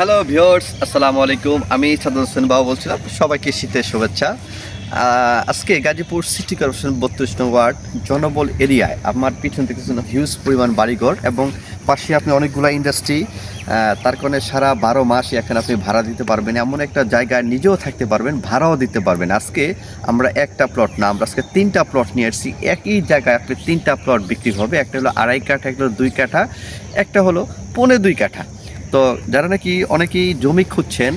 Hello viewers আসসালামু আলাইকুম আমি সাদত হোসেন বাবু বলছিলাম। সবাইকে শীতের শুভেচ্ছা। আজকে গাজীপুর সিটি কর্পোরেশন বত্রিশ নং ওয়ার্ড জনবল এরিয়ায় আমার পিছন থেকে হিউজ পরিমাণ বাড়িঘর এবং পাশে আপনি অনেকগুলো ইন্ডাস্ট্রি তার কারণে সারা বারো মাস এখানে আপনি ভাড়া দিতে পারবেন। এমন একটা জায়গায় নিজেও থাকতে পারবেন, ভাড়াও দিতে পারবেন। আজকে আমরা একটা প্লট না, আমরা আজকে তিনটা প্লট নিয়ে এসেছি। একই জায়গায় আপনি তিনটা প্লট বিক্রি হবে। একটা হলো আড়াই কাঠা, একটা হলো দুই কাঠা, একটা হলো পৌনে দুই কাঠা। তো যারা নাকি অনেকেই জমি খুঁজছেন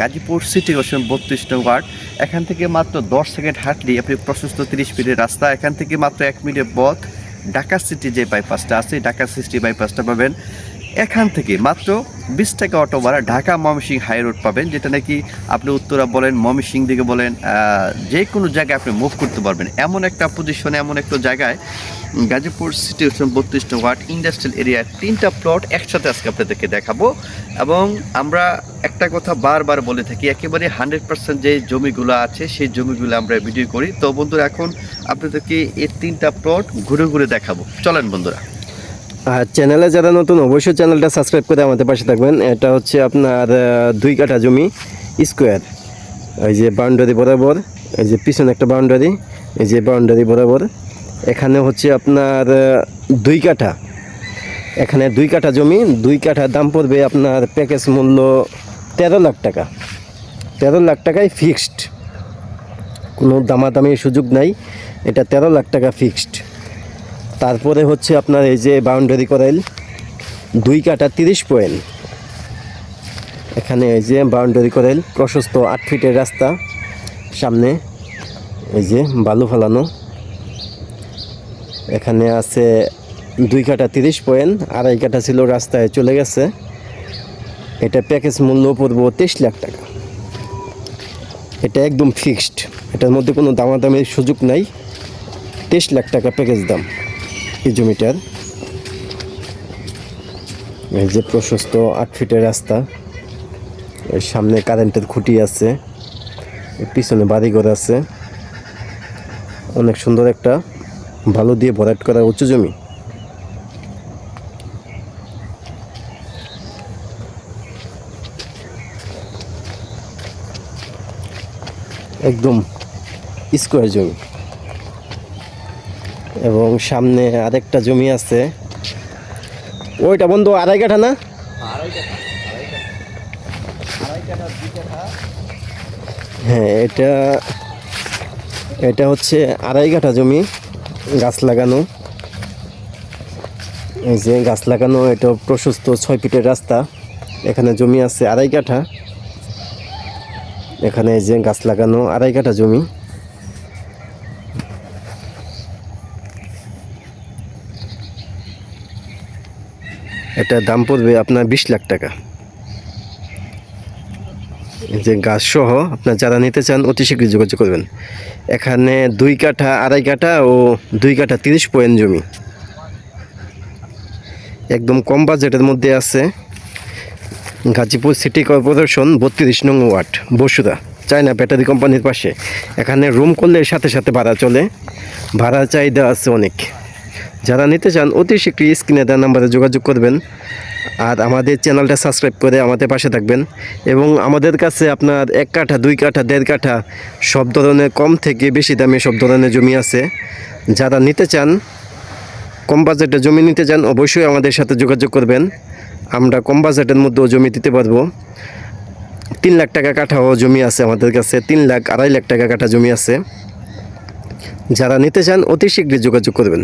গাজীপুর সিটি কর্পোরেশন বত্রিশ নং ওয়ার্ড, এখান থেকে মাত্র দশ সেকেন্ড হাঁটলি আপনি প্রশস্ত তিরিশ মিনিটের রাস্তা। এখান থেকে মাত্র এক মিনিটের পথ ঢাকা সিটি যে বাইপাসটা আছে, ঢাকা সিটি বাইপাসটা পাবেন। এখান থেকে মাত্র বিশ টাকা অটো ভাড়া ঢাকা ময়মনসিং হাই রোড পাবেন, যেটা নাকি আপনি উত্তরা বলেন ময়মনসিং দিকে বলেন যে কোনো জায়গায় আপনি মুভ করতে পারবেন। এমন একটা পজিশনে এমন একটা জায়গায় গাজীপুর সিটি বত্রিশ ওয়ার্ড ইন্ডাস্ট্রিয়াল এরিয়ার তিনটা প্লট একসাথে আজকে আপনাদেরকে দেখাবো। এবং আমরা একটা কথা বারবার বলে থাকি, একেবারে হান্ড্রেড পার্সেন্ট যে জমিগুলো আছে, সেই জমিগুলো আমরা ভিডিও করি। তো বন্ধুরা, এখন আপনাদেরকে এই তিনটা প্লট ঘুরে ঘুরে দেখাবো। চলেন বন্ধুরা। আর চ্যানেলে যারা নতুন, অবশ্যই চ্যানেলটা সাবস্ক্রাইব করে আমাদের পাশে থাকবেন। এটা হচ্ছে আপনার দুই কাঠা জমি স্কোয়ার এই যে বাউন্ডারি বরাবর, এই যে পিছনে একটা বাউন্ডারি, এই যে বাউন্ডারি বরাবর। এখানে হচ্ছে আপনার দুই কাঠা। এখানে দুই কাঠা জমি, দুই কাঠার দাম পড়বে আপনার প্যাকেজ মূল্য তেরো লাখ টাকা। তেরো লাখ টাকায় ফিক্সড কোনো দামাদামির সুযোগ নাই। এটা তেরো লাখ টাকা ফিক্সড তারপরে হচ্ছে আপনার এই যে বাউন্ডারি করাইল, দুই কাটা তিরিশ পয়েন্ট এখানে এই যে বাউন্ডারি করাইল, প্রশস্ত আট ফিটের রাস্তা, সামনে এই যে বালু ফালানো। এখানে আছে দুই কাটা তিরিশ পয়েন্ট আড়াই কাটা ছিল রাস্তায় চলে গেছে। এটা প্যাকেজ মূল্য পড়ব তেইশ লাখ টাকা। এটা একদম ফিক্সড এটার মধ্যে কোনো দামাদামির সুযোগ নাই। তেইশ লাখ টাকা প্যাকেজ দাম। এই জমিটার। এই যে প্রশস্ত আট ফিটের রাস্তা। এর সামনে কারেন্টের খুঁটি আছে। পিছনে বাড়িঘর আছে। অনেক সুন্দর একটা ভালো দিয়ে ভরাট করা উঁচু জমি। একদম স্কোয়ার জমি। এবং সামনে আরেকটা জমি আছে। ওইটা বন্ধু আড়াই কাঠা না? হ্যাঁ এটা এটা হচ্ছে আড়াই কাঠা জমি, গাছ লাগানো। এই যে গাছ লাগানো, এটা প্রশস্ত ছয় ফিটের রাস্তা। এখানে জমি আছে আড়াই কাঠা। এখানে এই যে গাছ লাগানো আড়াই কাঠা জমি। এটা দাম পড়বে আপনার বিশ লাখ টাকা। যে গাছ সহ আপনার যারা নিতে চান, অতি শীঘ্রই যোগাযোগ করবেন। এখানে দুই কাঠা, আড়াই কাঠা ও দুই কাঠা তিরিশ পয়েন্ট জমি। একদম কম বাজেটের মধ্যে আছে গাজীপুর সিটি কর্পোরেশন, বত্রিশ নং ওয়ার্ড বসুরা চায়না ব্যাটারি কোম্পানির পাশে। এখানে রুম করলে সাথে সাথে ভাড়া চলে। ভাড়া চাহিদা আছে অনেক। যারা নিতে চান, অতি শীঘ্রই স্ক্রিনে দেওয়া নাম্বারে যোগাযোগ করবেন আর আমাদের চ্যানেলটা সাবস্ক্রাইব করে আমাদের পাশে থাকবেন এবং আমাদের কাছে আপনার এক কাঠা, দুই কাঠা, দেড় কাঠা সব ধরনের কম থেকে বেশি দামে সব ধরনের জমি আছে। যারা নিতে চান, কম বাজেটে জমি নিতে চান, অবশ্যই আমাদের সাথে যোগাযোগ করবেন। আমরা কম বাজেটের মধ্যেও জমি দিতে পারব। তিন লাখ টাকা কাঠাও জমি আছে আমাদের কাছে, তিন লাখ আড়াই লাখ টাকা কাঠা জমি আছে। যারা নিতে চান, অতি শীঘ্রই যোগাযোগ করবেন।